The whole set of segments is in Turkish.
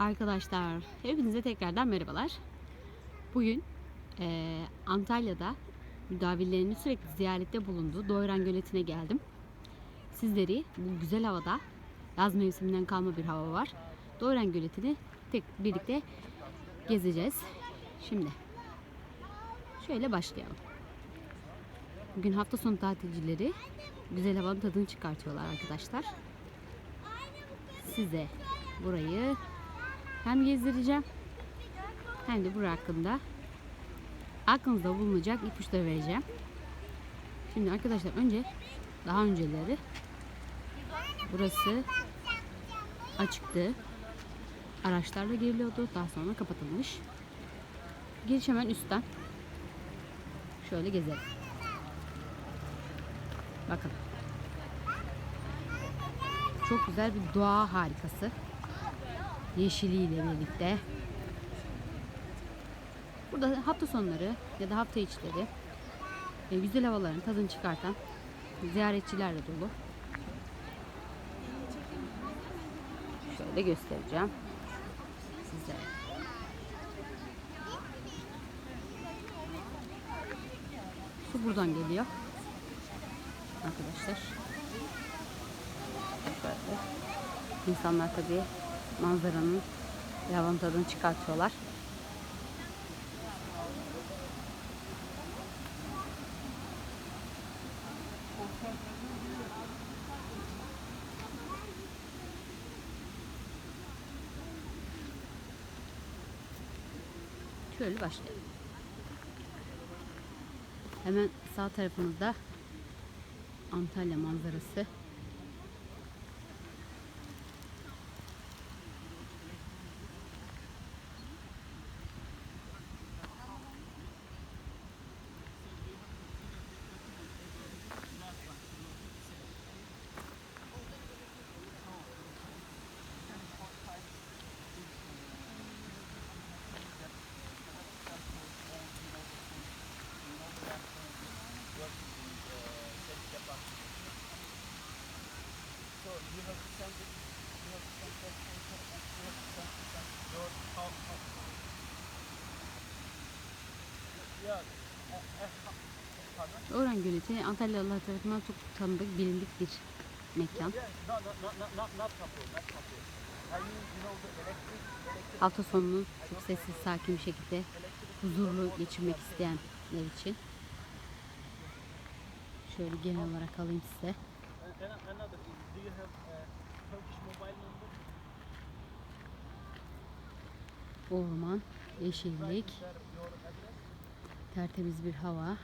Arkadaşlar hepinize tekrardan merhabalar. Bugün eee, Antalya'da müdavillerin sürekli ziyarette bulunduğu Doyran Göleti'ne geldim. Sizleri bu güzel havada yaz mevsiminden kalma bir hava var. Doyran Göleti'ni tek birlikte gezeceğiz. Şimdi şöyle başlayalım. Bugün hafta sonu tatilcileri güzel havanın tadını çıkartıyorlar arkadaşlar. Size burayı hem gezdireceğim hem de bura hakkında aklınızda bulunacak ipuçları vereceğim. Şimdi arkadaşlar önce daha önceleri burası açıktı. Araçlarla giriliyordu. Daha sonra kapatılmış. Giriş hemen üstten. Şöyle gezelim. Bakın. Çok güzel bir doğa harikası yeşiliyle birlikte. Burada hafta sonları ya da hafta içleri e, güzel havaların tadını çıkartan ziyaretçilerle dolu. Şöyle göstereceğim size. Su buradan geliyor. Arkadaşlar. Şöyle. İnsanlar tabii manzaranın yavan tadını çıkartıyorlar. Şöyle başlayalım. Hemen sağ tarafımızda Antalya manzarası. Orhan Göleti Antalyalılar tarafından çok tanıdık, bilindik bir mekan. Hafta sonunu çok sessiz, sakin bir şekilde huzurlu geçirmek isteyenler için. Şöyle genel olarak alayım size. number? Orman, yeşillik, tertemiz bir hava.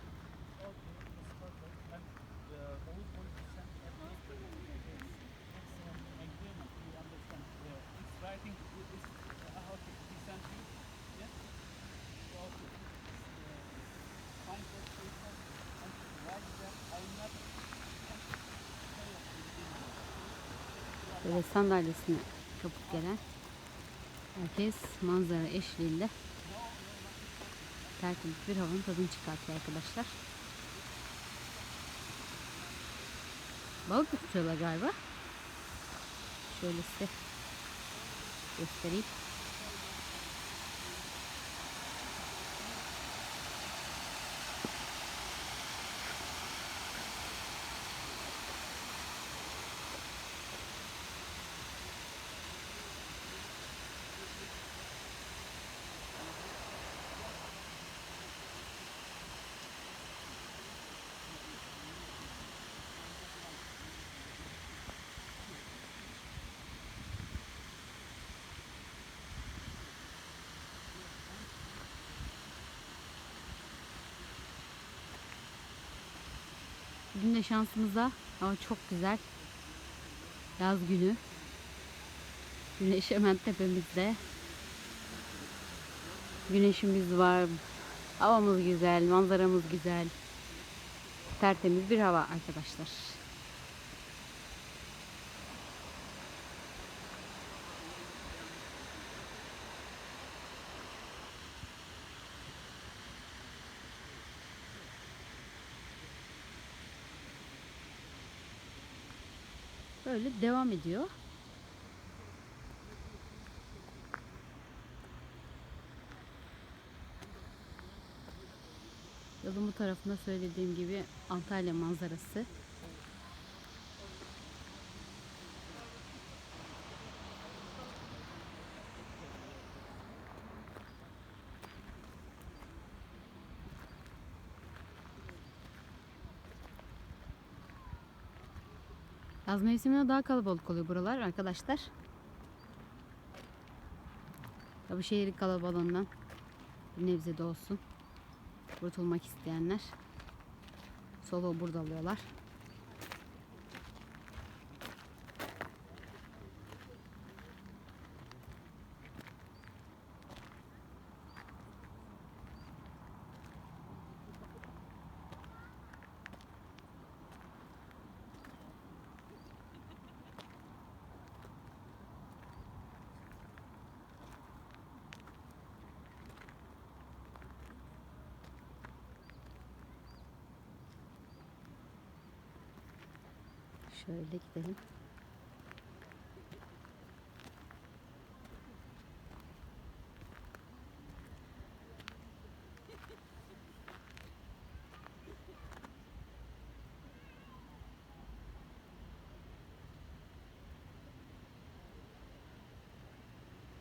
Böyle sandalyesine kapıp gelen herkes manzara eşliğinde tertemiz bir havanın tadını çıkartıyor arkadaşlar. Balık tutuyorlar galiba. Şöyle size göstereyim. Bugün de şansımıza hava çok güzel. Yaz günü. Güneş hemen tepemizde. Güneşimiz var. Havamız güzel, manzaramız güzel. Tertemiz bir hava arkadaşlar. böyle devam ediyor. Yolun bu tarafında söylediğim gibi Antalya manzarası. Yaz mevsiminde daha kalabalık oluyor buralar arkadaşlar. Tabii şehir kalabalığından bir nebze de olsun kurtulmak isteyenler soluğu burada alıyorlar. Şöyle gidelim.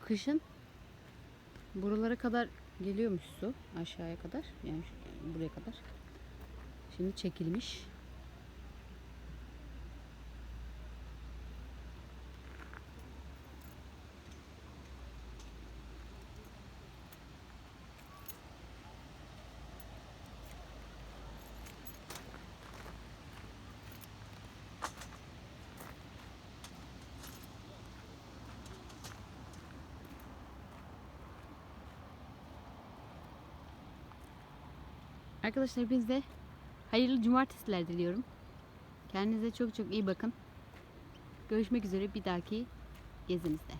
Kışın buralara kadar geliyormuş su aşağıya kadar yani buraya kadar. Şimdi çekilmiş. Arkadaşlar hepinize hayırlı cumartesiler diliyorum. Kendinize çok çok iyi bakın. Görüşmek üzere bir dahaki gezinizde.